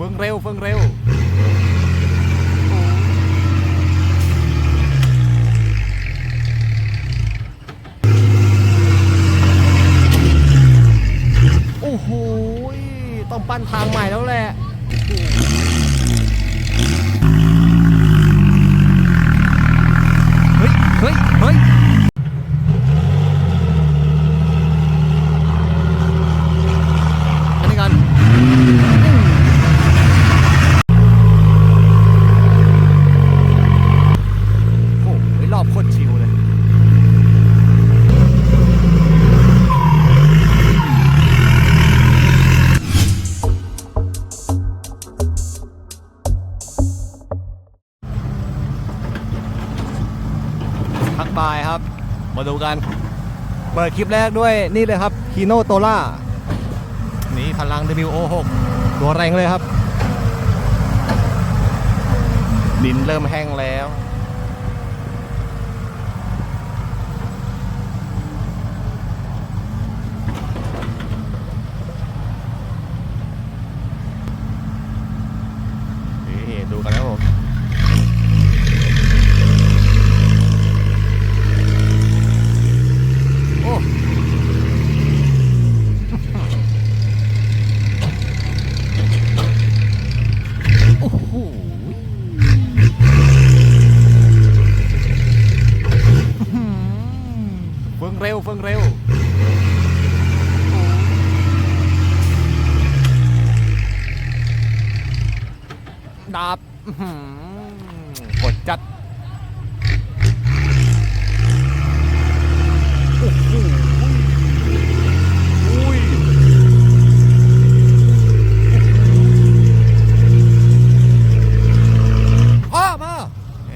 เฟืองเร็วเฟืองเร็วโอ้โหต้องปั้นทางใหม่แล้ว มาดูกัน เปิดคลิปแรกด้วยนี่เลยครับคีโนโตล่านี่พลัง WO6 ตัวแรงเลยครับ ดินเริ่มแห้งแล้ว นี่ดูกันนะครับผม โอ้ โอ้โหเฟืองเร็วเฟืองเร็ว ดาบอื้อหือกดจัดโอ้โหอุ้ยอ้อมาแหม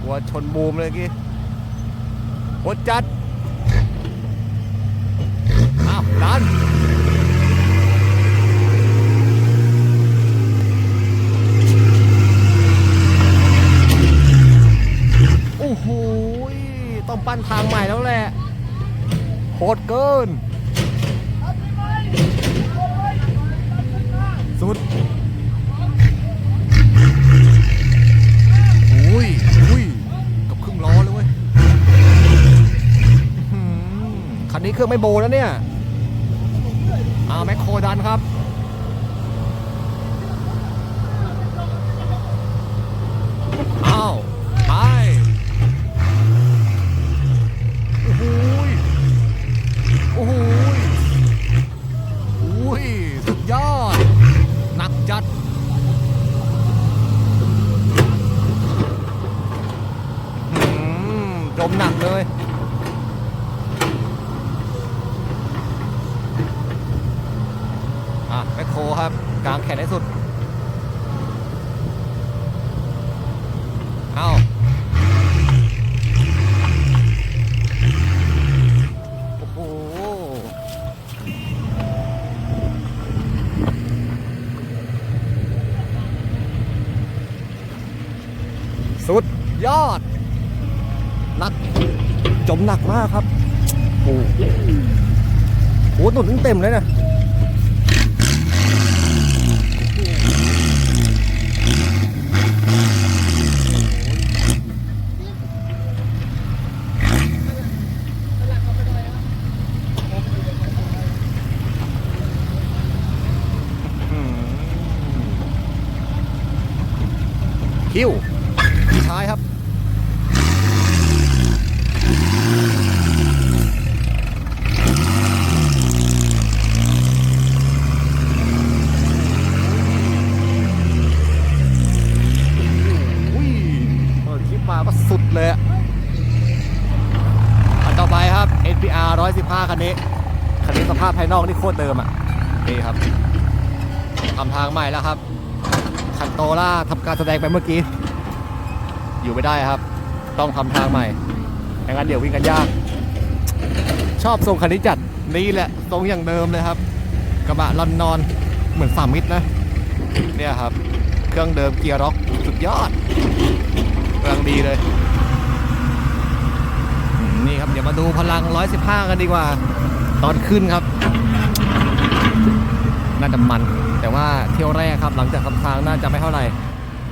กลัวชนบูมเลยกี้โคตรจัด อ้าวดัน โอ้โห ต้องปั้นทางใหม่แล้วแหละ โหดเกิน สุด อุ้ย อุ้ยกับครึ่งล้อเลยเว้ยอื้อหือคันนี้ เครื่องไม่โบแล้วเนี่ยเอาแมคโครดันครับเอาไปโอ้โหยโอ้โหอุ้ยสุดยอด หนักจัดหืมจมหนักเลย อะแมคโครครับ กลางแขนให้สุด เอาโอ้โหสุดยอดหนักจมหนักมากครับ โอ้โหโอ้โหหนุนเต็มเลยนะ คิวพี่ชายครับมาก็สุดเลยอันต่อไปครับ NPR 115 คันนี้ คันนี้สภาพภายนอกนี่โคตรเดิมอะ นี่ครับทำทางใหม่แล้วครับันโตล่าทำการแสดงไปเมื่อกี้ อยู่ไม่ได้ครับ ต้องทำทางใหม่ไม่งั้นเดี๋ยววิ่งกันยาก ชอบทรงคันนี้จัดนี่แหละทรงอย่างเดิมเลยครับ กระบะลอนนอนเหมือนสามมิตรนะ เนี่ยครับ เครื่องเดิมเกียร์ร็อกสุดยอดกำลังดีเลย นี่ครับ เดี๋ยวมาดูพลัง 115 กันดีกว่า ตอนขึ้นครับ น่าจะมัน แต่ว่าเที่ยวแรกครับหลังจากคำทางน่าจะไม่เท่าไหร่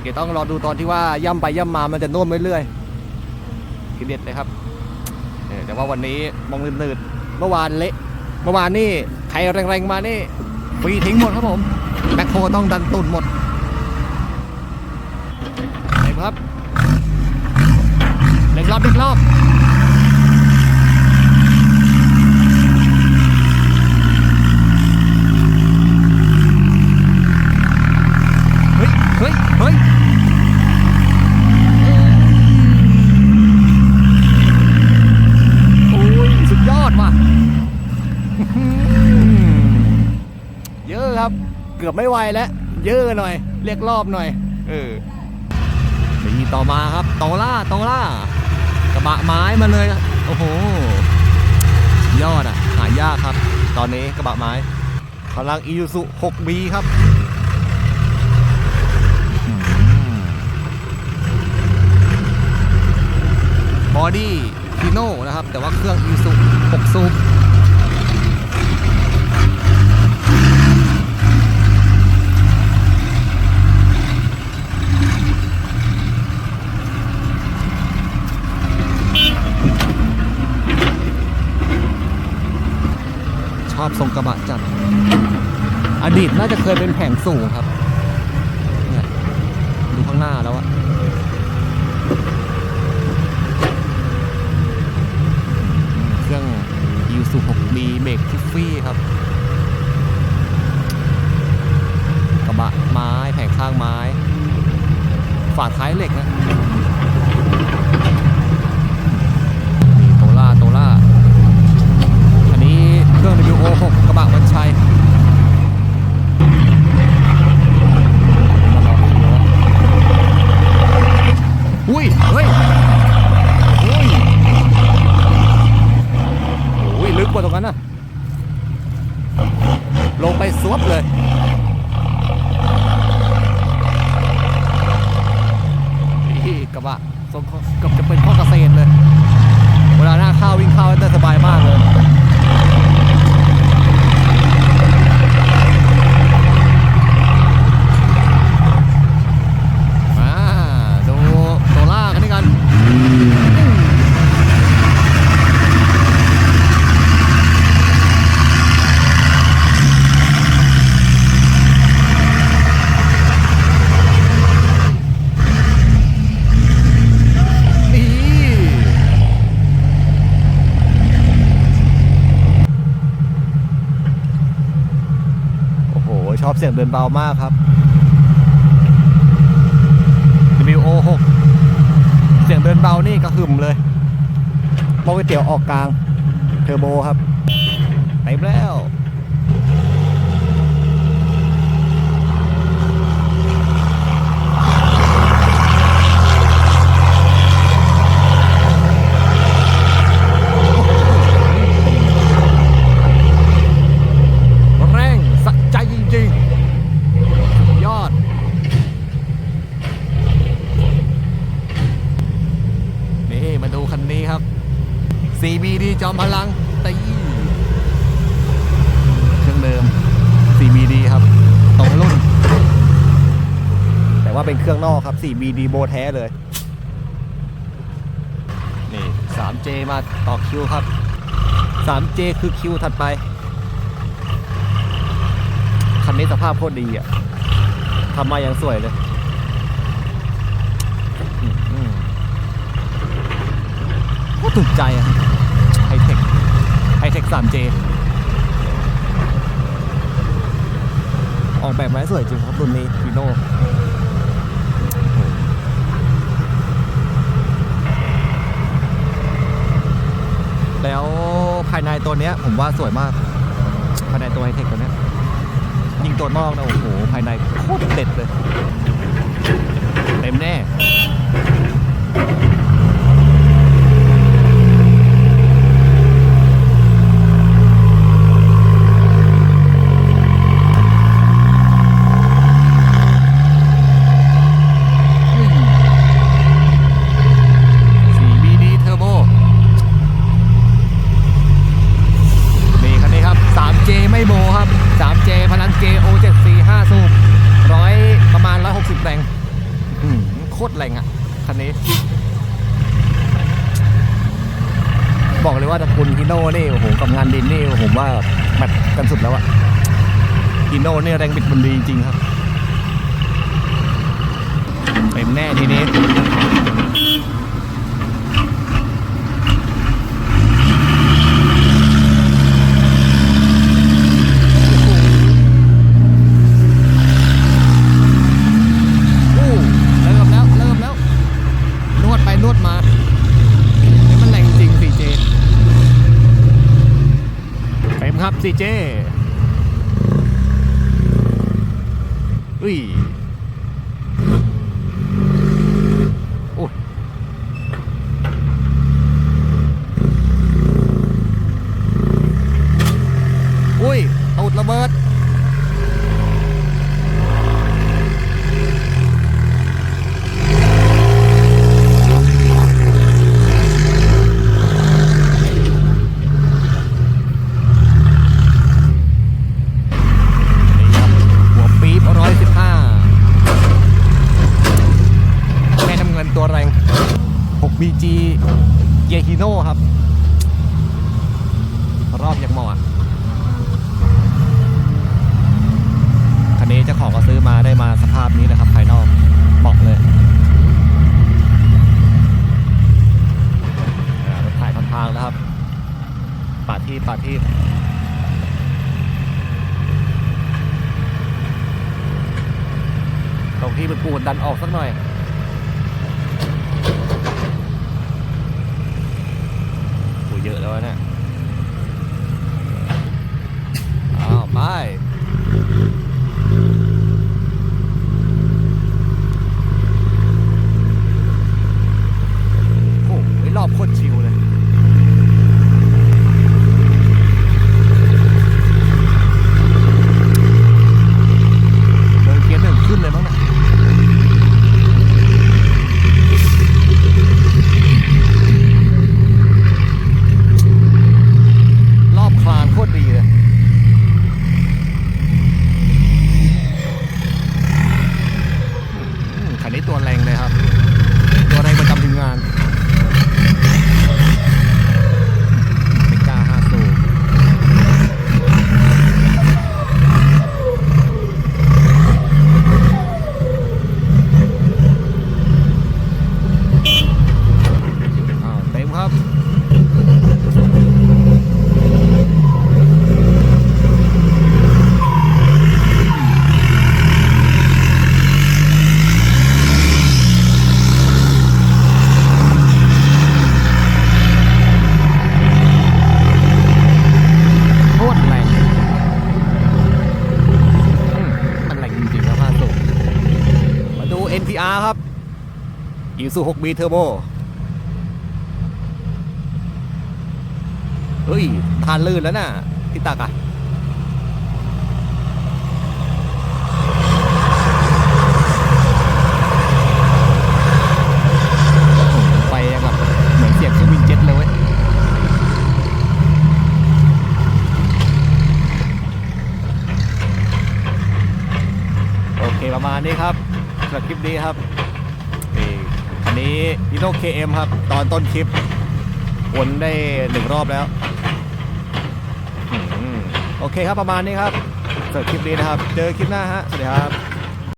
เดี๋ยวต้องรอดูตอนที่ว่าย่ำไปย่ำมามันจะน่วมเรื่อยๆทีเด็ดเลยครับแต่ว่าวันนี้มองลืดๆเมื่อวานเละเมื่อวานนี่ใครแรงๆมานี่ฟรีทิ้งหมดครับผมแบ็คโฮต้องดันตุนหมดไหนครับเล็กรอบเล็กรอบ เฮ้ย เฮ้ย เฮ้ย โอ้ย สุดยอดว่ะ เยอะครับ เกือบไม่ไหวแล้ว เยอะหน่อย เรียกรอบหน่อย เออมีต่อมาครับโตล่าโตล่ากระบะไม้มาเลยโอ้โห ยอดอะ หายากครับ ตอนนี้กระบะไม้พลังอิยูซุ 6B ครับบอดี้ฟิโน่นะครับ แต่ว่าเครื่องอิยูซุ6ซูป ทรงกระบะจัด อดีตน่าจะเคยเป็นแผงสูงครับ เนี่ยดูข้างหน้าแล้วอะเครื่องยูสุ 6B เบรกทิฟฟี่ครับ กระบะไม้แผงข้างไม้ ฝาท้ายเหล็กนะนี่โตล่าโตล่า อันนี้เครื่อง WO 6กระบะวันชัยอุ้ย เฮ้ยอุ้ยโอ้ย ลึกกว่าตรงนั้นนะลงไปสวบเลย นี่กระบะทรงเกือบจะเป็นข้อเกษตรเลย เวลาหน้าเข้าวิ่งเข้าได้สบายมากเลย มาดูโซล่ากันด้วยกัน นี่ โอ้โห ชอบเสียงเดินเบามากครับ WO 6เสียงเดินเบานี่กระหึ่มเลยมอก๋วยเตี๋ยวออกกลาง เทอร์โบครับเต็มแล้ว แรงสะใจจริงๆสุดยอด นี่มาดูคันนี้ครับ CBD จอมพลังตีเครื่องเดิม CBD ครับตรงรุ่น แต่ ว่าเป็นเครื่องนอกครับ 4BD โบแท้เลย นี่ 3J มาต่อคิวครับ 3J คือคิวถัดไป คันนี้สภาพโคตรดีอะทำมาอย่างสวยเลยอืมอืมโคตรถูกใจอะไฮเทคไฮเทค 3J ออกแบบมาให้สวยจริงครับรุ่นนี้ฟีโน่แล้ว ภายในตัวเนี้ยผมว่าสวยมาก ภายในตัวไฮเทคตัวเนี้ยยิงตัวนอกนะโอ้โหภายในโคตรเด็ดเลย เต็มแน่ 4BD Turbo นี่คันนี้ครับ 3J ไม่โมครับ 3J พลังเก คันนี้ บอกเลยว่าตระกูลฮิโน่นี่โอ้โหกับงานดินนี่ผมว่าแมทกันสุดแล้วอะฮิโน่เนี่ยแรงบิดมันดีจริงครับเต็มแน่ทีนี้ อู้เริ่มแล้ว เริ่มแล้ว นวดไปนวดมานี่มันแรงจริง CJ เต็มครับ CJ อุ้ยโอ้ยอุ้ยตูดระเบิด นี่ครับหัวปี๊บร้อยสิบห้าแม่น้ำเงินตัวแรง 6BG เยฮิโน่ครับ รอบย่างเหมาะคันนี้เจ้าของก็ซื้อมาได้มาสภาพนี้นะครับภายนอกบอกเลยรถถ่ายทางๆแล้วครับปาดที่ปาดที่ตรงที่มันปูนดันออกสักหน่อย โอ้เยอะแล้วนะเนี่ยอ้าวไปโอ้ยรอบโคตรชิวเลย เดินเกียร์หนึ่งขึ้นเลยมั้งเนี่ยรอบคลานโคตรดีเลย อืมคันนี้ตัวแรงเลยครับ ตัวแรงประจำทีมงานไม่กล้าห้าสูบ อ้าวเต็มครับ โคตรแรงอืมมันแรงจริงๆนะผ้าสุกมาดู NPR ครับ อีซู 6B Turbo เฮ้ย ทานลื่นแล้วน่ะพี่ตักอะไปอย่างกับเหมือนเสียงเครื่องบินเจ็ตเลยเว้ยโอเคประมาณนี้ครับสำหรับคลิปนี้ครับ นี้อีโน KM ครับ ตอนต้นคลิปวนได้หนึ่งรอบแล้วโอเคครับประมาณนี้ครับสำหรับคลิปนี้นะครับ เจอคลิปหน้าฮะ สวัสดีครับ